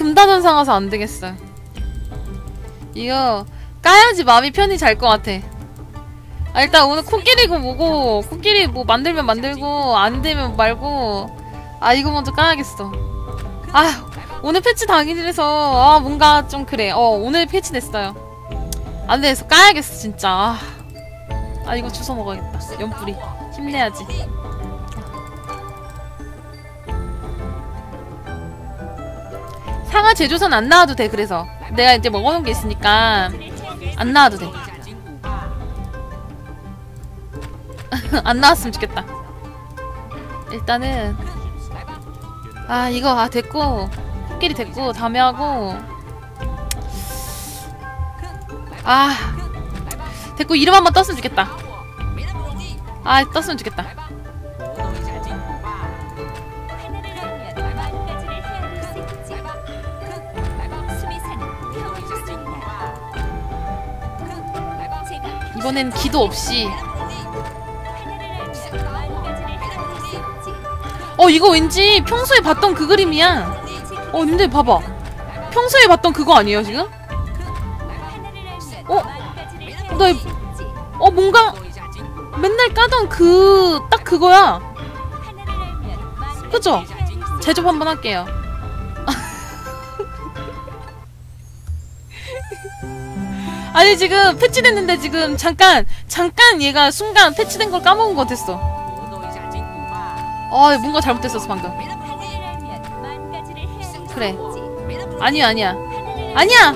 금단원 상아서 안 되겠어. 이거 까야지 마음이 편히 잘 것 같아. 아, 일단 오늘 코끼리고 뭐고 코끼리 뭐 만들면 만들고 안 되면 말고 아 이거 먼저 까야겠어. 아 오늘 패치 당일이라서 아 뭔가 좀 그래. 어 오늘 패치 됐어요. 안 돼서 까야겠어 진짜. 아, 아 이거 주워 먹어야겠다. 연뿌리 힘내야지. 상하 제조선 안 나와도 돼 그래서 내가 이제 먹어놓은 게 있으니까 안 나와도 돼. 안 나왔으면 좋겠다. 일단은 아 이거 아 됐고 코끼리 됐고 다음에 하고 아 됐고 이름 한번 떴으면 좋겠다. 아 떴으면 좋겠다. 이번엔 기도 없이 어 이거 왠지 평소에 봤던 그 그림이야. 어 근데 봐봐. 평소에 봤던 그거 아니에요 지금? 어? 나 이- 어 뭔가 맨날 까던 그 딱 그거야. 그죠? 제접 한번 할게요. 아니 지금 패치됐는데 지금 잠깐 잠깐 얘가 순간 패치된 걸 까먹은 것 같았어. 아 뭔가 잘못됐었어 방금. 그래. 아니야 아니야 아니야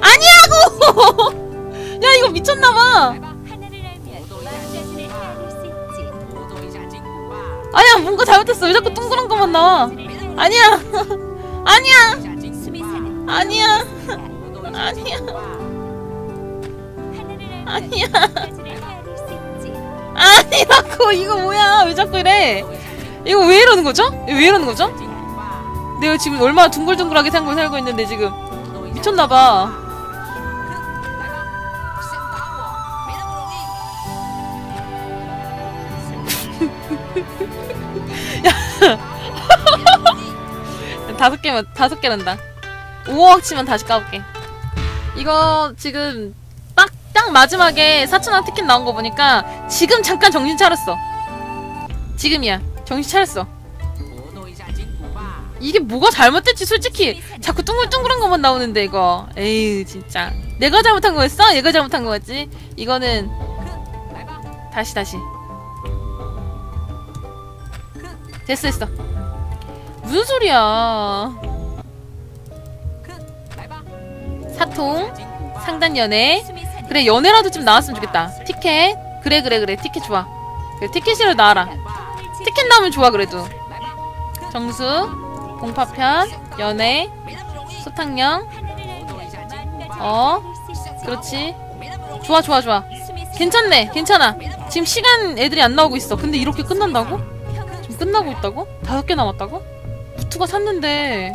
아니라고. 야 이거 미쳤나봐. 아니야 뭔가 잘못했어 왜 자꾸 둥그런 것만 나와. 아니야 아니야 아니야 아니야 아니야. 아니라고 이거 뭐야? 왜 자꾸 이래? 이거 왜 이러는 거죠? 왜 이러는 거죠? 내가 지금 얼마나 둥글둥글하게 살고 살고 있는데 지금. 미쳤나봐. 다섯 개면 다섯 개란다. 5억 치면 다시 까볼게. 이거 지금 딱, 딱 마지막에 4천원 티켓 나온 거 보니까 지금 잠깐 정신 차렸어. 지금이야. 정신 차렸어. 이게 뭐가 잘못됐지 솔직히. 자꾸 둥글둥글한 것만 나오는데 이거. 에이 진짜. 내가 잘못한 거였어? 얘가 잘못한 거였지? 이거는 다시 다시. 됐어 됐어. 무슨 소리야? 사통 상단 연애 그래 연애라도 좀 나왔으면 좋겠다. 티켓. 그래 그래 그래. 티켓 좋아. 그래 티켓이라도 나와라. 티켓 나오면 좋아 그래도. 정수 공파편 연애 소탕령 어 그렇지. 좋아 좋아 좋아. 괜찮네 괜찮아. 지금 시간 애들이 안 나오고 있어. 근데 이렇게 끝난다고? 지금 끝나고 있다고? 다섯 개 남았다고? 무투가 샀는데.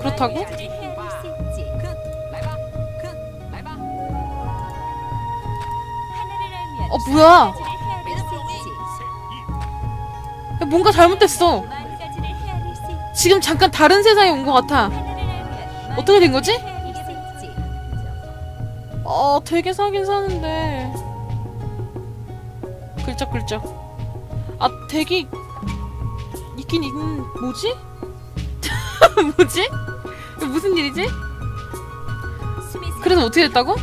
그렇다고? 어 뭐야 야, 뭔가 잘못됐어 지금 잠깐 다른 세상에 온 것 같아 어떻게 된 거지? 어 되게 사긴 사는데 글쩍글쩍 아 되게 있긴 있는 뭐지? 뭐지? 이거 무슨 일이지? 그래서 어떻게 됐다고?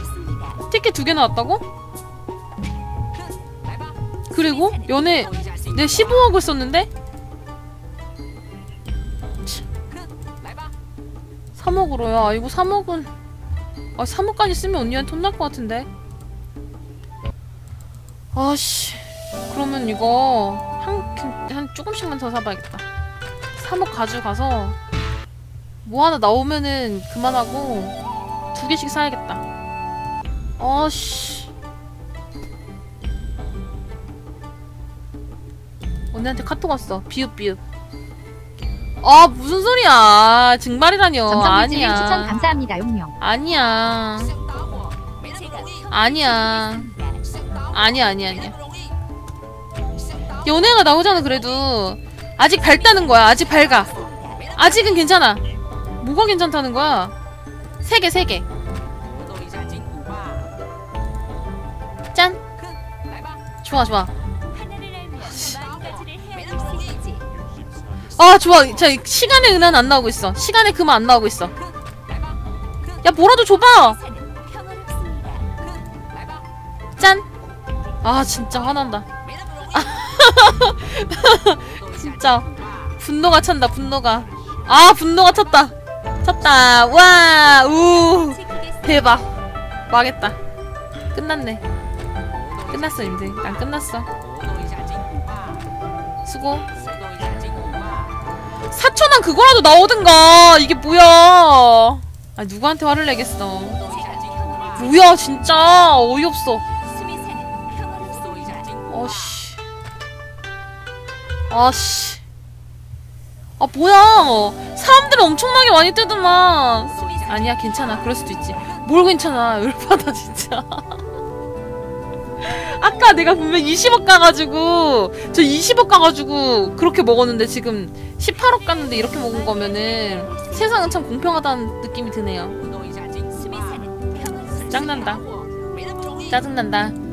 티켓 두 개 나왔다고? 그리고 연애 내 15억을 썼는데 3억으로요. 아, 이거 3억은 아 3억까지 쓰면 언니한테 혼날 것 같은데. 아씨. 그러면 이거 한, 한 조금씩만 더 사봐야겠다. 3억 가져가서 뭐 하나 나오면은 그만하고 두 개씩 사야겠다. 아씨. 언니한테 카톡 왔어. 비읍비읍. 아 무슨 소리야. 증발이라뇨. 아니야. 추천 감사합니다 용용 아니야. 아니야. 아니야, 아니야, 아니야. 연애가 나오잖아, 그래도. 아직 밝다는 거야. 아직 밝아. 아직은 괜찮아. 뭐가 괜찮다는 거야? 세 개, 세 개. 짠. 좋아, 좋아. 아, 좋아. 자, 시간의 은하는 안 나오고 있어. 시간의 금은 안 나오고 있어. 야, 뭐라도 줘봐. 짠. 아, 진짜 화난다. 진짜 분노가 찬다. 분노가. 아, 분노가 찼다. 찼다. 와, 우. 대박. 망했다. 끝났네. 끝났어, 이제. 난 끝났어. 수고. 4천원 그거라도 나오든가. 이게 뭐야. 아, 누구한테 화를 내겠어. 뭐야, 진짜. 어이없어. 어씨. 아씨. 아, 뭐야. 사람들은 엄청나게 많이 뜨더만. 아니야, 괜찮아. 그럴 수도 있지. 뭘 괜찮아. 열받아, 진짜. 아까 내가 분명 20억 가가지고, 저 20억 가가지고, 그렇게 먹었는데 지금 18억 갔는데 이렇게 먹은 거면은 세상은 참 공평하다는 느낌이 드네요. 짱난다. 짜증난다.